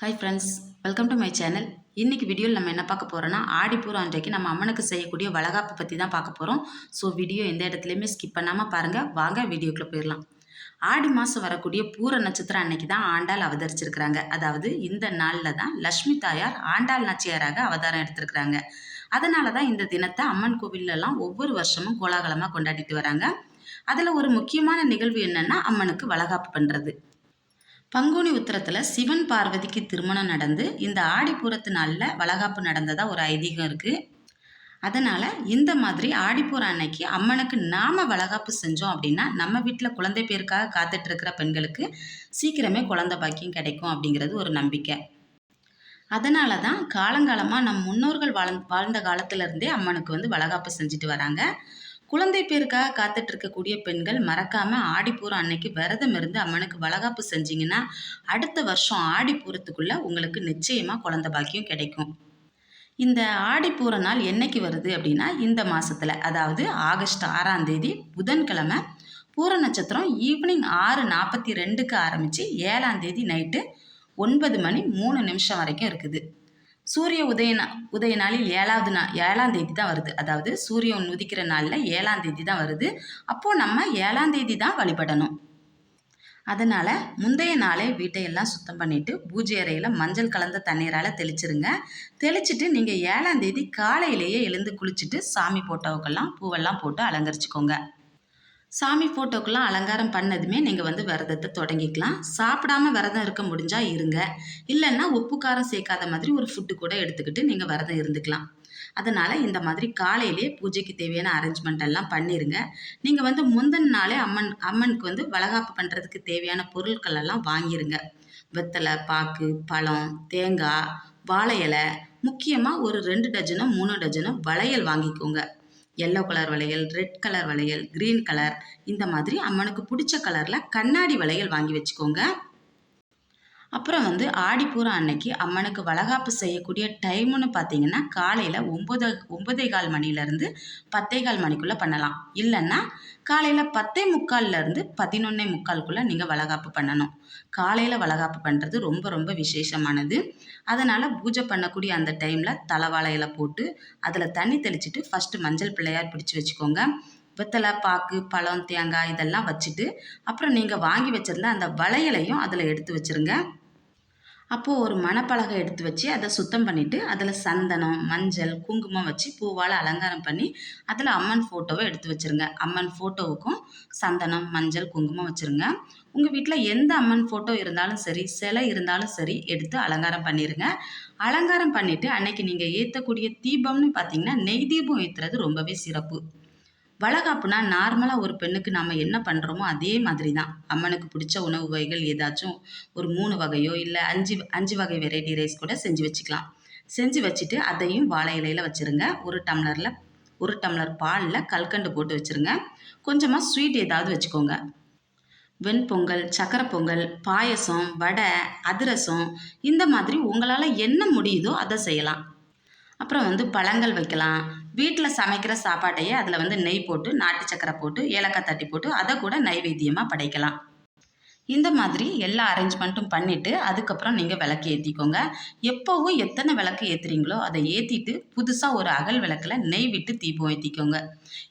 Hi friends welcome to my channel இன்றைக்கி வீடியோவில் நம்ம என்ன பார்க்க போகிறோன்னா ஆடிப்பூரம் அன்றைக்கு நம்ம அம்மனுக்கு செய்யக்கூடிய வளகாப்பு பற்றி தான் பார்க்க போகிறோம் ஸோ வீடியோ எந்த இடத்துலையுமே ஸ்கிப் பண்ணாமல் பாருங்கள் வாங்க வீடியோக்குள்ளே போயிடலாம். ஆடி மாதம் வரக்கூடிய பூர நட்சத்திரம் அன்னைக்கு தான் ஆண்டாள் அவதரிச்சிருக்கிறாங்க. அதாவது இந்த நாளில் தான் லக்ஷ்மி தாயார் ஆண்டாள் நாச்சியாராக அவதாரம் எடுத்திருக்கிறாங்க. அதனால தான் இந்த தினத்தை அம்மன் கோவில்லலாம் ஒவ்வொரு வருஷமும் கோலாகலமாக கொண்டாடிட்டு வராங்க. அதில் ஒரு முக்கியமான நிகழ்வு என்னென்னா அம்மனுக்கு வளகாப்பு பண்ணுறது பங்குனி உத்திரத்தில் சிவன் பார்வதிக்கு திருமணம் நடந்து இந்த ஆடிப்பூரத்து நாளில் வளகாப்பு நடந்ததாக ஒரு ஐதீகம் இருக்குது அதனால் இந்த மாதிரி ஆடிப்பூரம் அன்னைக்கு அம்மனுக்கு நாம் வளகாப்பு செஞ்சோம் அப்படின்னா நம்ம வீட்டில் குழந்தை பேருக்காக காத்துட்ருக்கிற பெண்களுக்கு சீக்கிரமே குழந்தை பாக்கியம் கிடைக்கும் அப்படிங்கிறது ஒரு நம்பிக்கை. அதனால தான் காலங்காலமாக நம் முன்னோர்கள் வாழ் வாழ்ந்த காலத்திலேருந்தே அம்மனுக்கு வந்து வளகாப்பு செஞ்சுட்டு வராங்க. குழந்தை பேருக்காக காத்துட்டு இருக்கக்கூடிய பெண்கள் மறக்காமல் ஆடிப்பூரம் அன்னைக்கு விரதம் இருந்து அம்மனுக்கு வளகாப்பு செஞ்சீங்கன்னா அடுத்த வருஷம் ஆடிப்பூரத்துக்குள்ளே உங்களுக்கு நிச்சயமாக குழந்தை பாக்கியம் கிடைக்கும். இந்த ஆடிப்பூர நாள் என்னைக்கு வருது அப்படின்னா இந்த மாசத்துல அதாவது ஆகஸ்ட் ஆறாம் தேதி புதன்கிழமை பூர நட்சத்திரம் ஈவினிங் ஆறு நாற்பத்தி ரெண்டுக்கு ஆரம்பித்து ஏழாம் தேதி நைட்டு ஒன்பது மணி மூணு நிமிஷம் வரைக்கும் இருக்குது. சூரிய உதய நா- உதய நாளில் ஏழாவது நாள் ஏழாம் தேதி தான் வருது. அதாவது சூரியன் உதிக்கிற நாளில் ஏழாம் தேதி தான் வருது. அப்போது நம்ம ஏழாம் தேதி தான் வழிபடணும். அதனால் முந்தைய நாளே வீட்டையெல்லாம் சுத்தம் பண்ணிவிட்டு பூஜை அறையில் மஞ்சள் கலந்த தண்ணீரால் தெளிச்சிருங்க. தெளிச்சிட்டு நீங்கள் ஏழாம் தேதி காலையிலேயே எழுந்து குளிச்சுட்டு சாமி போட்டோவுக்கெல்லாம் பூவெல்லாம் போட்டு அலங்கரிச்சுக்கோங்க. சாமி ஃபோட்டோக்கெல்லாம் அலங்காரம் பண்ணதுமே நீங்கள் வந்து விரதத்தை தொடங்கிக்கலாம். சாப்பிடாம விரதம் இருக்க முடிஞ்சால் இருங்க. இல்லைன்னா உப்பு காரம் சேர்க்காத மாதிரி ஒரு ஃபுட்டு கூட எடுத்துக்கிட்டு நீங்கள் விரதம் இருந்துக்கலாம். அதனால் இந்த மாதிரி காலையிலே பூஜைக்கு தேவையான அரேஞ்ச்மெண்ட் எல்லாம் பண்ணிடுங்க நீங்கள் வந்து முந்தின நாளே அம்மன் அம்மனுக்கு வந்து வளகாப்பு பண்ணுறதுக்கு தேவையான பொருட்கள் எல்லாம் வாங்கிருங்க. வெத்தலை பாக்கு பழம் தேங்காய் வாழை இலை முக்கியமாக ஒரு ரெண்டு டஜனோ மூணு டஜனோ வளையல் வாங்கிக்கோங்க. எல்லோ கலர் வளையல் ரெட் கலர் வளையல் க்ரீன் கலர் இந்த மாதிரி அம்மனுக்கு பிடிச்ச கலரில் கண்ணாடி வளையல் வாங்கி வச்சுக்கோங்க. அப்புறம் வந்து ஆடிப்பூரம் அன்னைக்கு அம்மனுக்கு வளகாப்பு செய்யக்கூடிய டைம்னு பார்த்தீங்கன்னா காலையில் ஒம்பது ஒம்பதே கால் மணிலேருந்து பத்தே கால் மணிக்குள்ளே பண்ணலாம். இல்லைன்னா காலையில் பத்தே முக்கால்லேருந்து பதினொன்னே முக்கால்குள்ளே நீங்கள் வளகாப்பு பண்ணணும். காலையில் வளகாப்பு பண்ணுறது ரொம்ப ரொம்ப விசேஷமானது. அதனால் பூஜை பண்ணக்கூடிய அந்த டைமில் தலைவாழையில் போட்டு அதில் தண்ணி தெளிச்சிட்டு ஃபஸ்ட்டு மஞ்சள் பிள்ளையார் பிடிச்சி வச்சுக்கோங்க. வெத்தலை பாக்கு பழம் தேங்காய் இதெல்லாம் வச்சுட்டு அப்புறம் நீங்கள் வாங்கி வச்சுருந்த அந்த வளையலையும் அதில் எடுத்து வச்சிருங்க. அப்போது ஒரு மணப்பலகை எடுத்து வச்சு அதை சுத்தம் பண்ணிவிட்டு அதில் சந்தனம் மஞ்சள் குங்குமம் வச்சு பூவால் அலங்காரம் பண்ணி அதில் அம்மன் ஃபோட்டோவை எடுத்து வச்சுருங்க. அம்மன் ஃபோட்டோவுக்கும் சந்தனம் மஞ்சள் குங்குமம் வச்சுருங்க. உங்கள் வீட்டில் எந்த அம்மன் ஃபோட்டோ இருந்தாலும் சரி சிலை இருந்தாலும் சரி எடுத்து அலங்காரம் பண்ணிடுங்க அலங்காரம் பண்ணிவிட்டு அன்னைக்கு நீங்கள் ஏற்றக்கூடிய தீபம்னு பார்த்தீங்கன்னா நெய் தீபம் ஏற்றுறது ரொம்பவே சிறப்பு. வளகாப்புனா நார்மலாக ஒரு பெண்ணுக்கு நம்ம என்ன பண்ணுறோமோ அதே மாதிரி தான் அம்மனுக்கு பிடிச்ச உணவு வகைகள் ஏதாச்சும் ஒரு மூணு வகையோ இல்லை அஞ்சு அஞ்சு வகை வெரைட்டி ரைஸ் கூட செஞ்சு வச்சுக்கலாம். செஞ்சு வச்சுட்டு அதையும் வாழை இலையில் வச்சுருங்க. ஒரு டம்ளரில் ஒரு டம்ளர் பாலில் கல்கண்டு போட்டு வச்சுருங்க. கொஞ்சமாக ஸ்வீட் ஏதாவது வச்சுக்கோங்க. வெண்பொங்கல் சக்கரை பொங்கல் பாயசம் வடை அதிரசம் இந்த மாதிரி உங்களால் என்ன முடியுதோ அதை செய்யலாம். அப்புறம் வந்து பழங்கள் வைக்கலாம். வீட்டில் சமைக்கிற சாப்பாட்டையே அதில் வந்து நெய் போட்டு நாட்டு சக்கரை போட்டு ஏலக்காய் தட்டி போட்டு அதை கூட நைவேத்தியமாக படைக்கலாம். இந்த மாதிரி எல்லா அரேஞ்ச்மெண்ட்டும் பண்ணிவிட்டு அதுக்கப்புறம் நீங்கள் விளக்கு ஏற்றிக்கோங்க எப்போவும் எத்தனை விளக்கு ஏற்றுறீங்களோ அதை ஏற்றிட்டு புதுசாக ஒரு அகல் விளக்கில் நெய் விட்டு தீபம் ஏற்றிக்கோங்க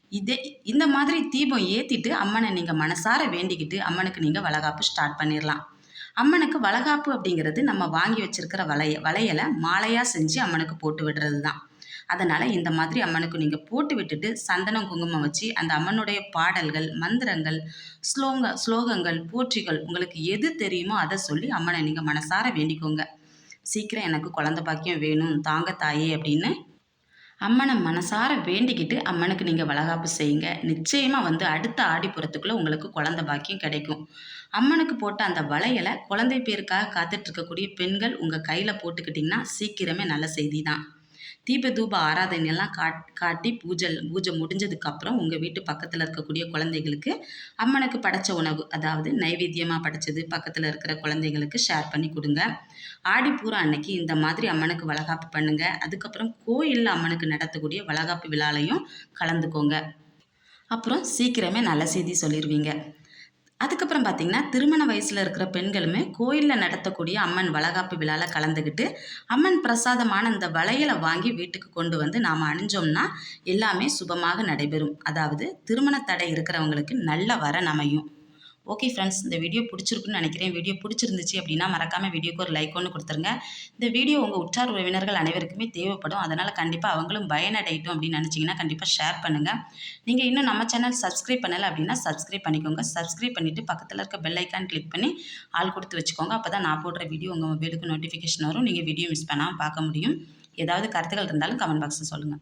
இதே இந்த மாதிரி தீபம் ஏற்றிட்டு அம்மனை நீங்கள் மனசார வேண்டிக்கிட்டு அம்மனுக்கு நீங்கள் வளகாப்பு ஸ்டார்ட் பண்ணிடலாம் அம்மனுக்கு வளகாப்பு அப்படிங்கிறது நம்ம வாங்கி வச்சிருக்கிற வளைய வளையலை மாலையாக செஞ்சு அம்மனுக்கு போட்டு விடுறது தான் அதனால் இந்த மாதிரி அம்மனுக்கு நீங்கள் போட்டு விட்டுட்டு சந்தனம் குங்குமம் வச்சு அந்த அம்மனுடைய பாடல்கள் மந்திரங்கள் ஸ்லோங்க ஸ்லோகங்கள் போற்றிகள் உங்களுக்கு எது தெரியுமோ அதை சொல்லி அம்மனை நீங்கள் மனசார வேண்டிக்கோங்க. சீக்கிரம் எனக்கு குழந்தை பாக்கியம் வேணும் தாங்க தாயே அப்படின்னு அம்மனை மனசார வேண்டிக்கிட்டு அம்மனுக்கு நீங்கள் வளகாப்பு செய்யுங்க. நிச்சயமாக வந்து அடுத்த ஆடிப்புறத்துக்குள்ளே உங்களுக்கு குழந்தை பாக்கியம் கிடைக்கும். அம்மனுக்கு போட்ட அந்த வளையலை குழந்தை பேருக்காக காத்துட்ருக்கக்கூடிய பெண்கள் உங்கள் கையில் போட்டுக்கிட்டிங்கன்னா சீக்கிரமே நல்ல செய்தி தான். தீப தூப ஆராதனையெல்லாம் காட் காட்டி பூஜை பூஜை முடிஞ்சதுக்கப்புறம் உங்கள் வீட்டு பக்கத்தில் இருக்கக்கூடிய குழந்தைகளுக்கு அம்மனுக்கு படைச்ச உணவு அதாவது நைவேத்தியமாக படைச்சது பக்கத்தில் இருக்கிற குழந்தைங்களுக்கு ஷேர் பண்ணி கொடுங்க. ஆடிப்பூர அன்னைக்கு இந்த மாதிரி அம்மனுக்கு வளகாப்பு பண்ணுங்க. அதுக்கப்புறம் கோயிலில் அம்மனுக்கு நடத்தக்கூடிய வளகாப்பு விழாலையும் கலந்துக்கோங்க. அப்புறம் சீக்கிரமே நல்ல செய்தி சொல்லிடுவீங்க அதுக்கப்புறம் பார்த்திங்கன்னா திருமண வயசில் இருக்கிற பெண்களுமே கோயிலில் நடத்தக்கூடிய அம்மன் வளகாப்பு விழாவில் கலந்துக்கிட்டு அம்மன் பிரசாதமான இந்த வளையலை வாங்கி வீட்டுக்கு கொண்டு வந்து நாம் அணிஞ்சோம்னா எல்லாமே சுபமாக நடைபெறும். அதாவது திருமண தடை இருக்கிறவங்களுக்கு நல்ல வரன் அமையும். ஓகே ஃப்ரெண்ட்ஸ் இந்த வீடியோ பிடிச்சிருக்குன்னு நினைக்கிறேன். வீடியோ பிடிச்சிருந்துச்சு அப்படின்னா மறக்காமல் வீடியோக்கு ஒரு லைக் ஒன்று கொடுத்துருங்க. இந்த வீடியோ உங்கள் உற்றார் உறவினர்கள் அனைவருக்குமே தேவைப்படும். அதனால் கண்டிப்பாக அவங்களும் பயனடையட்டும் அப்படின்னு நினச்சிங்கன்னா கண்டிப்பாக ஷேர் பண்ணுங்கள் நீங்கள் இன்னும் நம்ம சேனல் சப்ஸ்கிரைப் பண்ணலை அப்படின்னா சப்ஸ்கிரைப் பண்ணிக்கோங்க. சப்ஸ்கிரைப் பண்ணிவிட்டு பக்கத்தில் இருக்க பெல் ஐக்கான் கிளிக் பண்ணி ஆள் கொடுத்து வச்சுக்கோங்க. அப்போ தான் நான் போடுற வீடியோ உங்கள் மொபைலுக்கு நோட்டிஃபிகேஷன் வரும். நீங்கள் வீடியோ மிஸ் பண்ணாமல் பார்க்க முடியும். ஏதாவது கருத்துக்கள் இருந்தாலும் கமெண்ட் பாக்ஸில் சொல்லுங்கள்